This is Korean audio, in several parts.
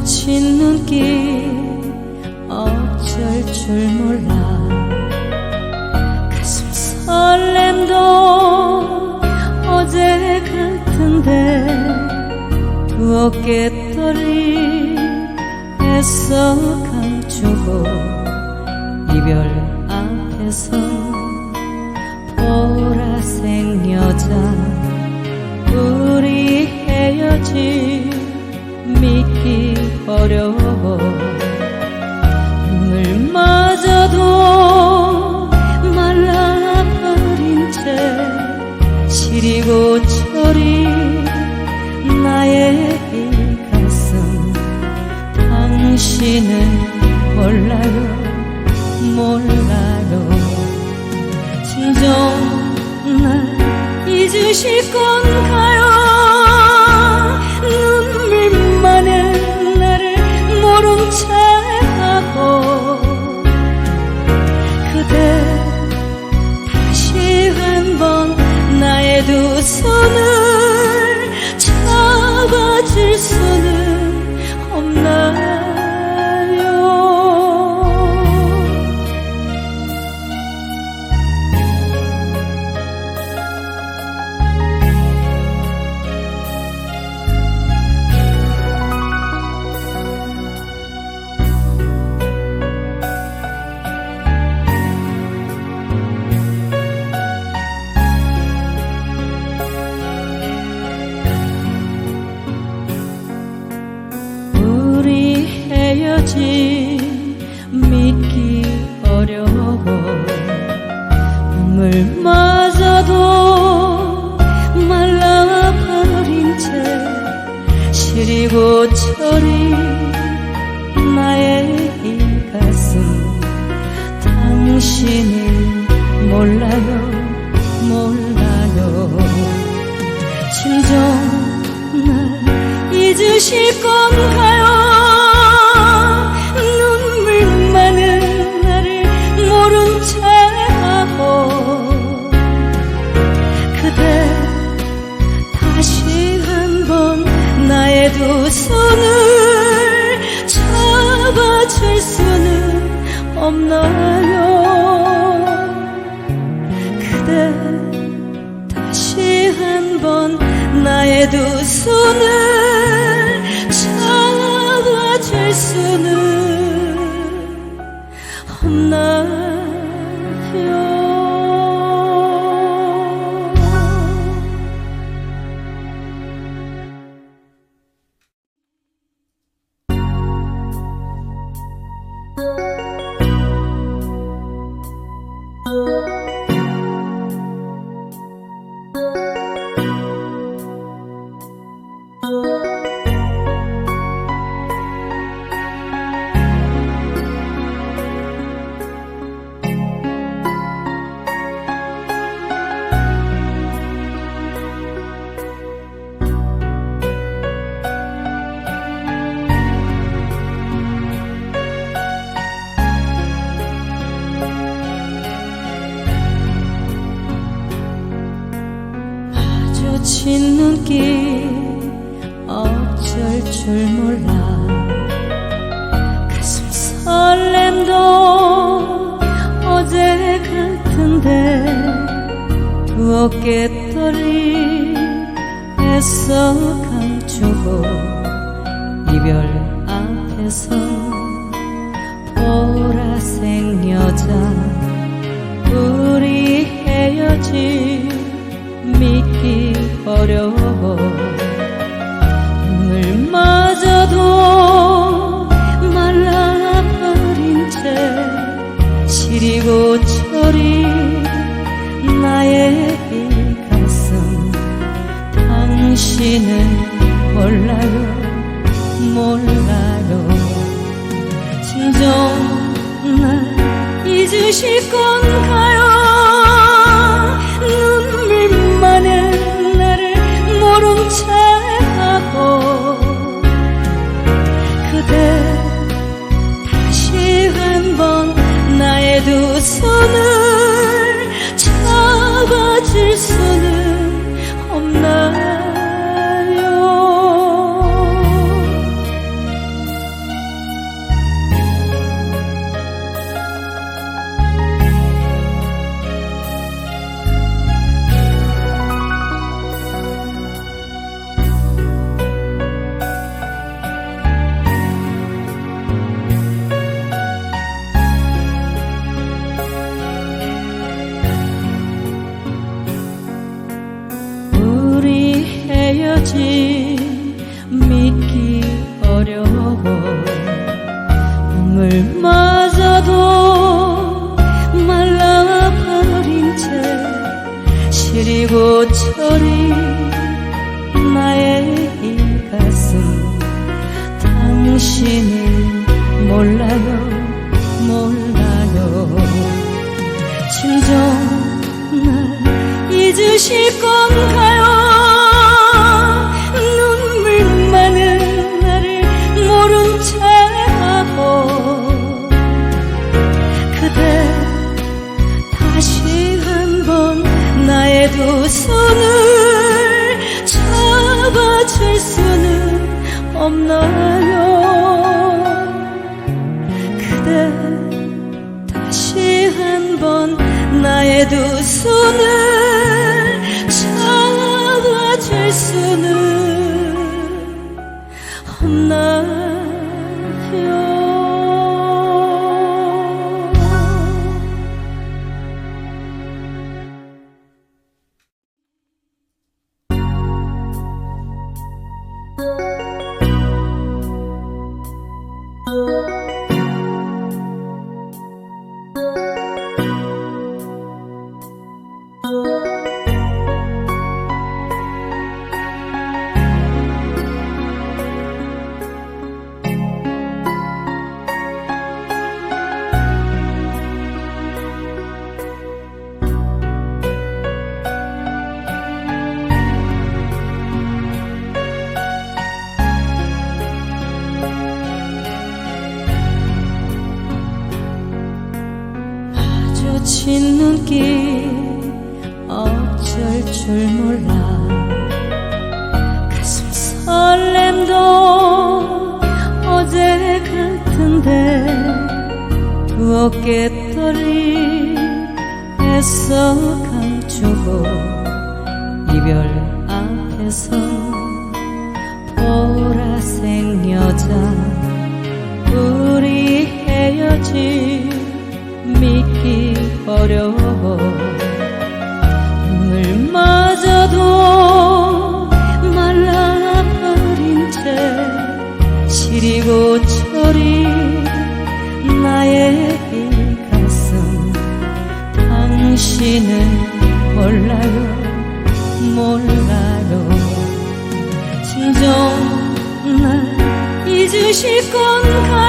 마주친 눈길 어쩔 줄 몰라. 가슴 설렘도 어제 같은데 두 어깨 떨이 애써 감추고 이별 앞에서. 눈물마저도 말라버린 채 시리고 저린 나의 이 가슴 몰라요 몰라요 두 손을 잡아줄 수는 없나요? 그대 다시 한 번 나의 두 손을 잡아줄 수는 마 어깨떨이 애써 감추고 이별 앞에서 보라색 여자 우리 헤어짐 믿기 어려워 날 잊으실 건가요. 눈물 많은 나를 모른 채 하고 그대 다시 한번 나의 두 손을 눈물마저도 말라버린 채 시리고 저린 나의 이 가슴. 당신은 몰라요 몰라요. 진정 날 잊으실 건가 없나요? 그대 다시 한번 나의 두 손을 잡아줄 수는 마주친 눈길 어쩔 줄 몰라. 가슴 설렘도 어제 같은데 두 어깨 떨이 애써 감추고 이별 앞에서 보라색 여자 우리 믿기 어려워 눈물마저도 말라버린 채 시리고 저린 나의 이 가슴 당신은 몰라요 몰라요. 진정 날 잊으실 건가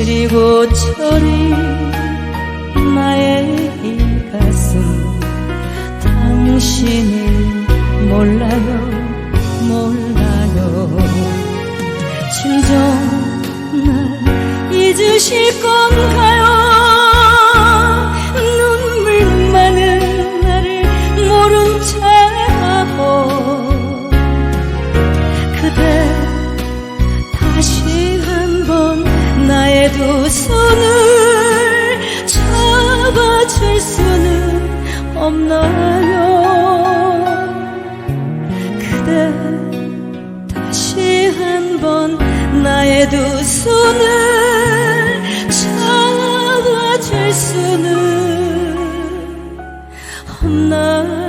시리고 저린 나의 이 가슴 당신은 몰라요 몰라요. 진정 날 잊으실 건가요 한 번 나의 두 손을 잡아줄 수는 없나?